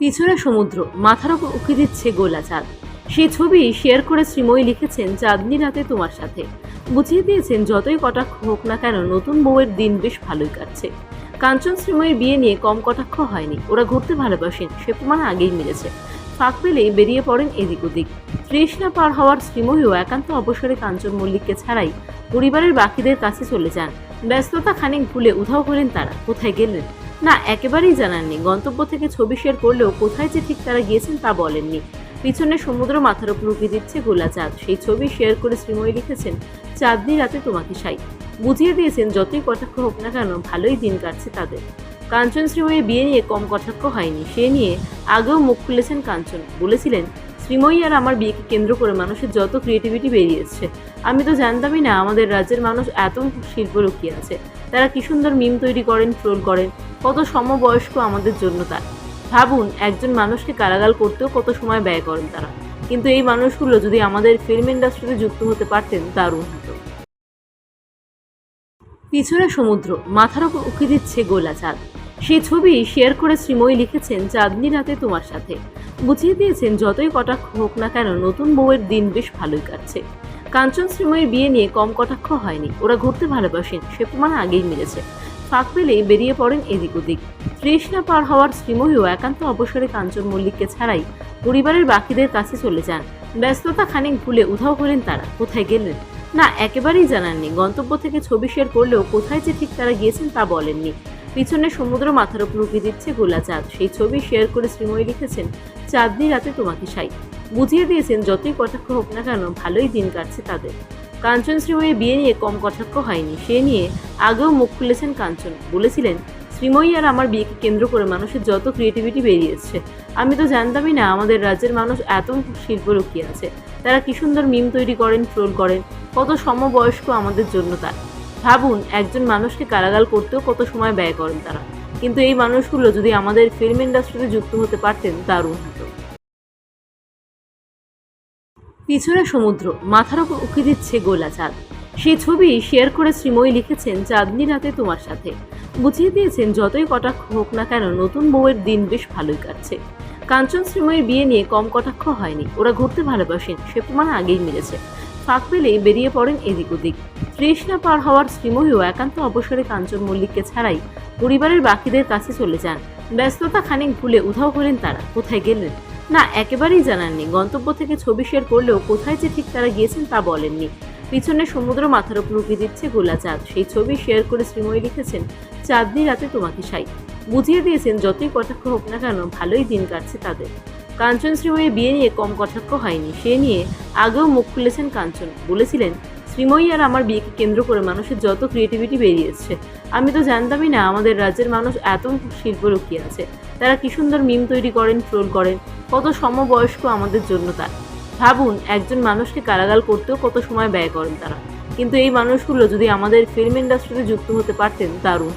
পিছনে সমুদ্র, মাথার ওপর উঁকি দিচ্ছে গোলা চাঁদ সেই ছবি শেয়ার করে শ্রীময়ী লিখেছেন, চাঁদনি রাতে তোমার সাথে। বুঝিয়ে দিয়েছেন, যতই কটাক্ষ হোক না কেন, নতুন বউয়ের দিন বেশ ভালোই কাটছে। কাঞ্চন শ্রীময়ীর বিয়ে নিয়ে কম কটাক্ষ হয়নি। ওরা ঘুরতে ভালোবাসেন, সে প্রমাণ আগেই মিলেছে। ফাঁক পেলেই বেরিয়ে পড়েন এদিক ওদিক। তৃষ্ণা পার হওয়ার শ্রীময়ীও একান্ত অবসরে কাঞ্চন মল্লিককে ছাড়াই পরিবারের বাকিদের কাছে চলে যান। ব্যস্ততা খানিক ভুলে উধাও হলেন তারা। কোথায় গেলেন? না, একেবারেই জানাননি। গন্তব্য থেকে ছবি শেয়ার করলেও কোথায় যে ঠিক তারা গিয়েছেন তা বলেননি। পিছনে সমুদ্র মাথার উপর উঁকি দিচ্ছে গোলা চাঁদ। সেই ছবি শেয়ার করে শ্রীময়ী লিখেছেন, চাঁদনি রাতে তোমাকে সাই। বুঝিয়ে দিয়েছেন, যতই কটাক্ষ হোক না কেন, ভালোই দিন কাটছে তাদের। কাঞ্চন শ্রীময়ী বিয়ে নিয়ে কম কটাক্ষ হয়নি। সে নিয়ে আগেও মুখ খুলেছেন কাঞ্চন। বলেছিলেন, শ্রীময়ী আর আমার বিয়েকে কেন্দ্র করে মানুষের যত ক্রিয়েটিভিটি বেরিয়েছে আমি তো জানতামই না আমাদের রাজ্যের মানুষ এত শিল্প লুকিয়ে আছে। তারা কি সুন্দর মিম তৈরি করেন ট্রোল করেন কত সমবয়স্ক আমাদের জন্য তার। ভাবুন, একজন মানুষকে কারাগাল করতেও কত সময় ব্যয় করেন তারা। কিন্তু এই মানুষগুলো যদি আমাদের ফিল্ম ইন্ডাস্ট্রিতে যুক্ত হতে পারতেন, দারুণ হতো। পিছনে সমুদ্র, মাথার ওপর উঁকি দিচ্ছে গোলা চাঁদ। সেই ছবি শেয়ার করে শ্রীময়ী লিখেছেন, চাঁদনি রাতে তোমার সাথে। বুঝিয়ে দিয়েছেন, যতই কটাক্ষ হোক না কেন, নতুন বউয়ের দিন বেশ ভালোই কাটছে। কাঞ্চন শ্রীময়ীর বিয়ে নিয়ে কম কটাক্ষ হয়নি। ওরা ঘুরতে ভালোবাসেন, সে প্রমাণ আগেই মিলেছে। ফাঁক পেলেই বেরিয়ে পড়েন এদিক ওদিক। তৃষ্ণা পার হওয়ার শ্রীময়ীও একান্ত অবসরে কাঞ্চন মল্লিককে ছাড়াই পরিবারের বাকিদের কাছে চলে যান। ব্যস্ততা খানিক ভুলে উধাও হলেন তারা। কোথায় গেলেন? না, একেবারেই জানাননি গন্তব্য থেকে ছবি শেয়ার করলেও কোথায় যে ঠিক তারা গিয়েছেন তা বলেননি। পিছনে সমুদ্র মাথার উপর উঁকি দিচ্ছে গোলা চাঁদ। সেই ছবি শেয়ার করে শ্রীময়ী লিখেছেন, চাঁদনি রাতে তোমাকে সাই বুঝিয়ে দিয়েছেন, যতই কটাক্ষ হোক না কেন, ভালোই দিন কাটছে তাদের। কাঞ্চন শ্রীময়ী বিয়ে নিয়ে কম কটাক্ষ হয়নি। সে নিয়ে আগেও মুখ খুলেছেন কাঞ্চন। বলেছিলেন, শ্রীময়ী আর আমার বিয়েকে কেন্দ্র করে মানুষের যত ক্রিয়েটিভিটি বেরিয়েছে, আমি তো জানতামই না আমাদের রাজ্যের মানুষ এত শিল্প লুকিয়ে আছে। তারা কি সুন্দর মিম তৈরি করেন ট্রোল করেন, কত সমবয়স্ক আমাদের জন্য তার। ভাবুন, একজন মানুষকে কারাগাল করতেও কত সময় ব্যয় করেন তারা। কিন্তু এই মানুষগুলো যদি আমাদের ফিল্ম ইন্ডাস্ট্রিতে যুক্ত হতে পারতেন, দারুণ হতো। পিছনে সমুদ্র, মাথার ওপর উঁকি দিচ্ছে গোলা চাঁদ সেই ছবি শেয়ার করে শ্রীময়ী লিখেছেন, চাঁদনি রাতে তোমার সাথে। বুঝিয়ে দিয়েছেন, যতই কটাক্ষ হোক না কেন, নতুন বউয়ের দিন বেশ ভালোই কাটছে। কাঞ্চন শ্রীময়ীর বিয়ে নিয়ে কম কটাক্ষ হয়নি। ওরা ঘুরতে ভালোবাসেন, সে প্রমাণ আগেই মিলেছে। ফাঁক পেলেই বেরিয়ে পড়েন এদিক ওদিক। তৃষ্ণা পার হওয়ার শ্রীময়ীও একান্ত অবসরে কাঞ্চন মল্লিককে ছাড়াই পরিবারের বাকিদের কাছে চলে যান। ব্যস্ততা খানিক ভুলে উধাও হলেন তারা। কোথায় গেলেন? না, একেবারেই জানাননি। গন্তব্য থেকে ছবি শেয়ার করলেও কোথায় যে ঠিক তারা গিয়েছেন তা বলেননি। পিছনে সমুদ্র মাথার উপর উঁকি দিচ্ছে গোলা চাঁদ। সেই ছবি শেয়ার করে শ্রীময়ী লিখেছেন, চাঁদনি রাতে তোমাকে সাই বুঝিয়ে দিয়েছেন, যতই কটাক্ষ হোক না কেন, ভালোই দিন কাটছে তাদের। কাঞ্চন শ্রীময়ীর বিয়ে নিয়ে কম কটাক্ষ হয়নি। সে নিয়ে আগেও মুখ খুলেছেন কাঞ্চন। বলেছিলেন, শ্রীময়ী আর আমার বিয়েকে কেন্দ্র করে মানুষের যত ক্রিয়েটিভিটি বেরিয়েছে। আমি তো জানতামই না আমাদের রাজ্যের মানুষ এত শিল্প লুকিয়ে আছে। তারা কি সুন্দর মিম তৈরি করেন ট্রোল করেন। কত সমবয়স্ক আমাদের জন্য তার। ভাবুন, একজন মানুষকে কারাগাল করতেও কত সময় ব্যয় করেন তারা। কিন্তু এই মানুষগুলো যদি আমাদের ফিল্ম ইন্ডাস্ট্রিতে যুক্ত হতে পারতেন, দারুণ